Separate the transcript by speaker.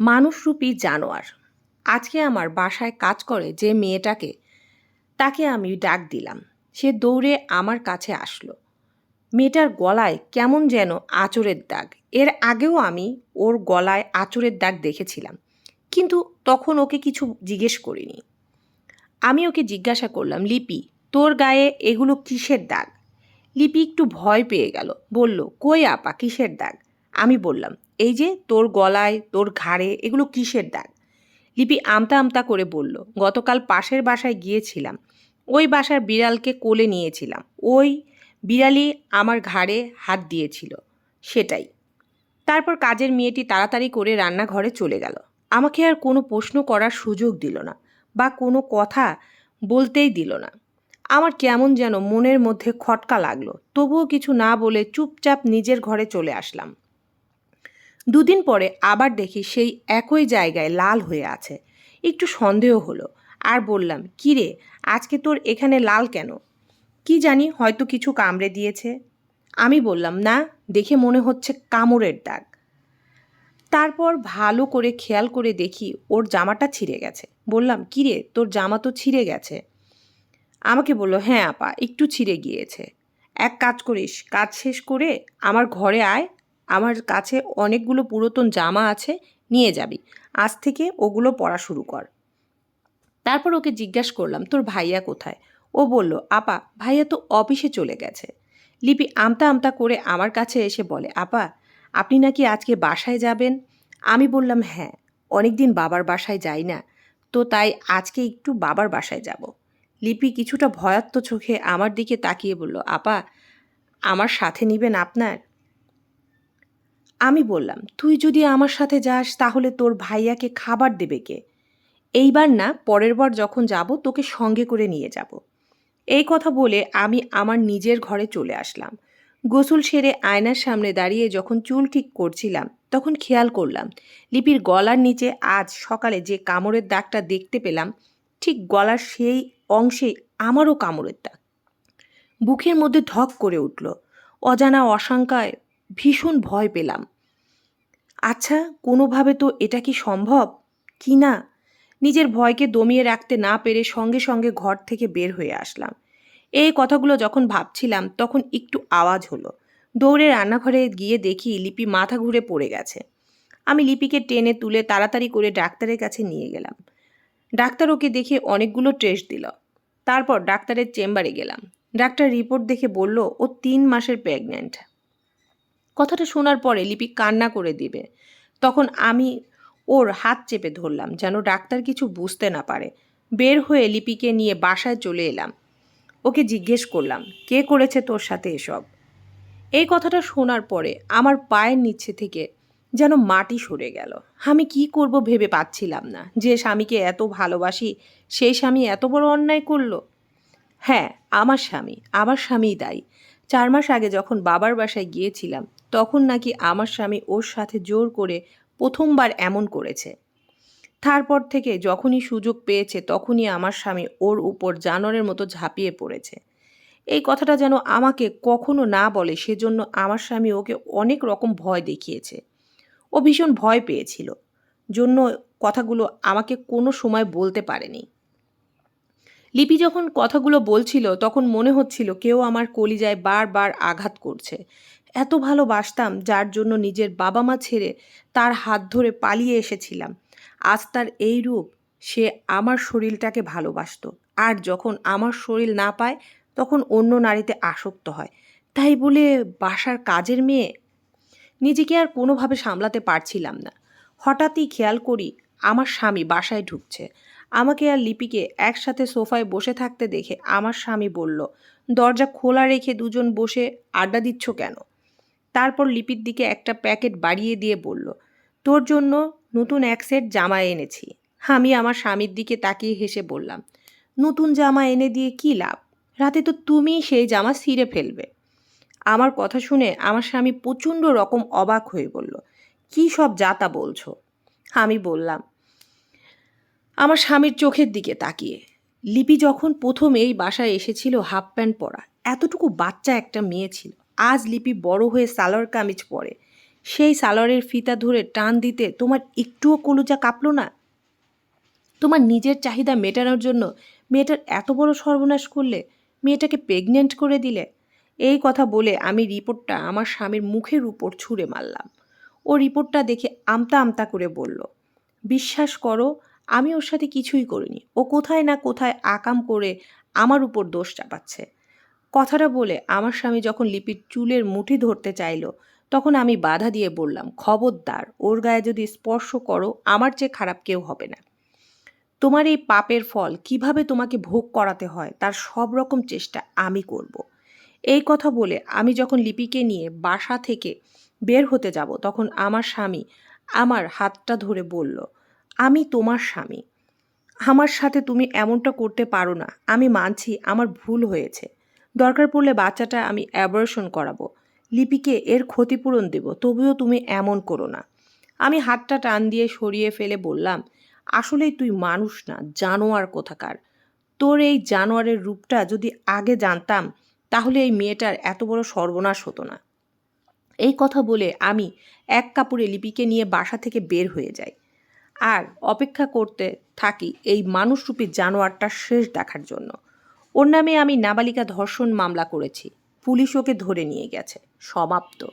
Speaker 1: মানুষরূপী জানোয়ার। আজকে আমার বাসায় কাজ করে যে মেয়েটাকে, তাকে আমি ডাক দিলাম। সে দৌড়ে আমার কাছে আসলো। মেয়েটার গলায় কেমন যেন আঁচড়ের দাগ। এর আগেও আমি ওর গলায় আঁচড়ের দাগ দেখেছিলাম, কিন্তু তখন ওকে কিছু জিজ্ঞেস করিনি। আমি ওকে জিজ্ঞাসা করলাম, লিপি, তোর গায়ে এগুলো কিসের দাগ? লিপি একটু ভয় পেয়ে গেল, বলল, কই আপা, কিসের দাগ? আমি বললাম এই যে তোর গলায়, তোর ঘাড়ে, এগুলো কিসের দাগ? লিপি আমতা আমতা করে বলল, গতকাল পাশের বাসায় গিয়েছিলাম। ওই বাসার বিড়ালকে কোলে নিয়েছিলাম। ওই বিড়ালই আমার ঘাড়ে হাত দিয়েছিল। সেটাই। তারপর কাজের মেয়েটি তাড়াতাড়ি করে রান্নাঘরে চলে গেল। আমাকে আর কোনো প্রশ্ন করার সুযোগ দিল না বা কোনো কথা বলতেই দিল না। আমার কেমন যেন মনের মধ্যে খটকা লাগল। তবুও কিছু না বলে চুপচাপ নিজের ঘরে চলে আসলাম। দুদিন পরে আবার দেখি সেই একই জায়গায় লাল হয়ে আছে। একটু সন্দেহ হলো। আর বললাম "কি রে আজকে তোর এখানে লাল কেন? কি জানি হয়তো কিছু কামড়ে দিয়েছে। আমি বললাম, না, দেখে মনে হচ্ছে কামড়ের দাগ। তারপর ভালো করে খেয়াল করে দেখি ওর জামাটা ছিঁড়ে গেছে। বললাম "কি রে তোর জামা তো ছিঁড়ে গেছে? আমাকে বলল হ্যাঁ আপা, একটু ছিঁড়ে গিয়েছে। এক কাজ করিস, কাজ শেষ করে আমার ঘরে আয় আমার কাছে অনেকগুলো পুরাতন জামা আছে, নিয়ে যাবি। আজ থেকে ওগুলো পরা শুরু কর। তারপর ওকে জিজ্ঞাসা করলাম, তোর ভাইয়া কোথায়? ও বলল, আপা, ভাইয়া তো অফিসে চলে গেছে। লিপি আমতা আমতা করে আমার কাছে এসে বলে, আপা, আপনি নাকি আজকে বাসায় যাবেন? আমি বললাম হ্যাঁ অনেক দিন বাবার বাসায় যাই না, তো তাই আজকে একটু বাবার বাসায় যাব। লিপি কিছুটা ভয়াত্ম চোখে আমার দিকে তাকিয়ে বলল, আপা, আমার সাথে নিবেন আপনার? আমি বললাম, তুই যদি আমার সাথে যাস, তাহলে তোর ভাইয়াকে খাবার দেবে কে? এইবার না, পরের বার যখন যাব, তোকে সঙ্গে করে নিয়ে যাব। এই কথা বলে আমি আমার নিজের ঘরে চলে আসলাম। গোসল সেরে আয়নার সামনে দাঁড়িয়ে যখন চুল ঠিক করছিলাম, তখন খেয়াল করলাম, লিপির গলার নিচে আজ সকালে যে কামড়ের দাগটা দেখতে পেলাম, ঠিক গলার সেই অংশে আমারও কামড়ের দাগ। বুকের মধ্যে ধক করে উঠল। অজানা অশঙ্কায় ভীষণ ভয় পেলাম। আচ্ছা কোনোভাবে তো এটা কি সম্ভব? কি না? নিজের ভয়কে দমিয়ে রাখতে না পেরে সঙ্গে সঙ্গে ঘর থেকে বের হয়ে আসলাম। এই কথাগুলো যখন ভাবছিলাম, তখন একটু আওয়াজ হলো। দৌড়ে রান্নাঘরে গিয়ে দেখি লিপি মাথা ঘুরে পড়ে গেছে। আমি লিপিকে টেনে তুলে তাড়াতাড়ি করে ডাক্তারের কাছে নিয়ে গেলাম। ডাক্তার ওকে দেখে অনেকগুলো টেস্ট দিল। তারপর ডাক্তারের চেম্বারে গেলাম। ডাক্তার রিপোর্ট দেখে বলল, ও তিন মাসের প্রেগন্যান্ট। কথাটা শোনার পরে লিপি কান্না করে দিবে। তখন আমি ওর হাত চেপে ধরলাম, যেন ডাক্তার কিছু বুঝতে না পারে। বের হয়ে লিপিকে নিয়ে বাসায় চলে এলাম। ওকে জিজ্ঞেস করলাম, কে করেছে তোর সাথে এসব? এই কথাটা শোনার পরে আমার পায়ের নিচে থেকে যেন মাটি সরে গেল। আমি কি করব ভেবে পাচ্ছিলাম না, যে স্বামীকে এত ভালোবাসি, সেই স্বামী এত বড় অন্যায় করল। হ্যাঁ আমার স্বামী, আমার স্বামীই দায়ী। চার মাস আগে যখন বাবার বাসায় গিয়েছিলাম, তখন নাকি আমার স্বামী ওর সাথে জোর করে প্রথমবার এমন করেছে। তারপর থেকে যখনই সুযোগ পেয়েছে, তখনই আমার স্বামী ওর উপর জানোয়ারের মতো ঝাঁপিয়ে পড়েছে। এই কথাটা যেন আমাকে কখনো না বলে, সেজন্য আমার স্বামী ওকে অনেক রকম ভয় দেখিয়েছে। ও ভীষণ ভয় পেয়েছিল। জন্য কথাগুলো আমাকে কোনো সময় বলতে পারেনি। লিপি যখন কথাগুলো বলছিল, তখন মনে হচ্ছিল কেউ আমার কলিজায় বারবার আঘাত করছে। এত ভালোবাসতাম, যার জন্য নিজের বাবা মা ছেড়ে তার হাত ধরে পালিয়ে এসেছিলাম। আজ তার এই রূপ, সে আমার শরীরটাকে ভালোবাসত। আর যখন আমার শরীর না পায়, তখন অন্য নারীতে আসক্ত হয়। তাই বলে বাসার কাজের মেয়ে নিজেকে আর কোনোভাবে সামলাতে পারছিলাম না। হঠাৎই খেয়াল করি, আমার স্বামী বাসায় ঢুকছে। আমাকে আর লিপিকে একসাথে সোফায় বসে থাকতে দেখে আমার স্বামী বলল, দরজা খোলা রেখে দুজন বসে আড্ডা দিচ্ছ কেন? তারপর লিপির দিকে একটা প্যাকেট বাড়িয়ে দিয়ে বলল, তোর জন্য নতুন এক সেট জামা এনেছি। আমি আমার স্বামীর দিকে তাকিয়ে হেসে বললাম, নতুন জামা এনে দিয়ে কী লাভ? রাতে তো তুমিই সেই জামা ছিঁড়ে ফেলবে। আমার কথা শুনে আমার স্বামী প্রচণ্ড রকম অবাক হয়ে বলল, কী সব যাতা বলছো? আমি বললাম আমার স্বামীর চোখের দিকে তাকিয়ে। লিপি যখন প্রথম এই বাসায় এসেছিল হাফ প্যান্ট পরা, এতটুকু বাচ্চা একটা মেয়ে ছিল। আজ লিপি বড় হয়ে সালোয়ার কামিজ পরে। সেই সালোয়ারের ফিতা ধরে টান দিতে তোমার একটুও কলুজা কাঁপলো না? তোমার নিজের চাহিদা মেটানোর জন্য মেয়েটার এত বড় সর্বনাশ করলে, মেয়েটাকে প্রেগনেন্ট করে দিলে? এই কথা বলে আমি রিপোর্টটা আমার স্বামীর মুখের উপর ছুঁড়ে মারলাম। ও রিপোর্টটা দেখে আমতা আমতা করে বলল, বিশ্বাস করো আমি ওর সাথে কিছুই করিনি। ও কোথায় না কোথায় আকাম করে আমার উপর দোষ চাপাচ্ছে। কথাটা বলে আমার স্বামী যখন লিপির চুলের মুঠি ধরতে চাইলো, তখন আমি বাধা দিয়ে বললাম, খবরদার, ওর গায়ে যদি স্পর্শ করো, আমার চেয়ে খারাপ কেউ হবে না। তোমার এই পাপের ফল কীভাবে তোমাকে ভোগ করাতে হয়, তার সব রকম চেষ্টা আমি করব। এই কথা বলে আমি যখন লিপিকে নিয়ে বাসা থেকে বের হতে যাব, তখন আমার স্বামী আমার হাতটা ধরে বলল আমি তোমার স্বামী। আমার সাথে তুমি এমনটা করতে পারো না। আমি মানছি আমার ভুল হয়েছে। দরকার পড়লে বাচ্চাটা আমি অ্যাবর্শন করাবো। লিপিকে এর ক্ষতিপূরণ দেব, তবুও তুমি এমন করো না। আমি হাতটা টান দিয়ে সরিয়ে ফেলে বললাম, আসলেই তুই মানুষ না, জানোয়ার কোথাকার। তোর এই জানোয়ারের রূপটা যদি আগে জানতাম, তাহলে এই মেয়েটার এত বড় সর্বনাশ হতো না। এই কথা বলে আমি এক কাপড়ে লিপিকে নিয়ে বাসা থেকে বের হয়ে যাই। আর অপেক্ষা করতে থাকি এই মানুষরূপী জানোয়ারটা শেষ দেখার জন্য। ওর নামে আমি নাবালিকা ধর্ষণ মামলা করেছি। পুলিশ ওকে ধরে নিয়ে গেছে। সমাপ্ত।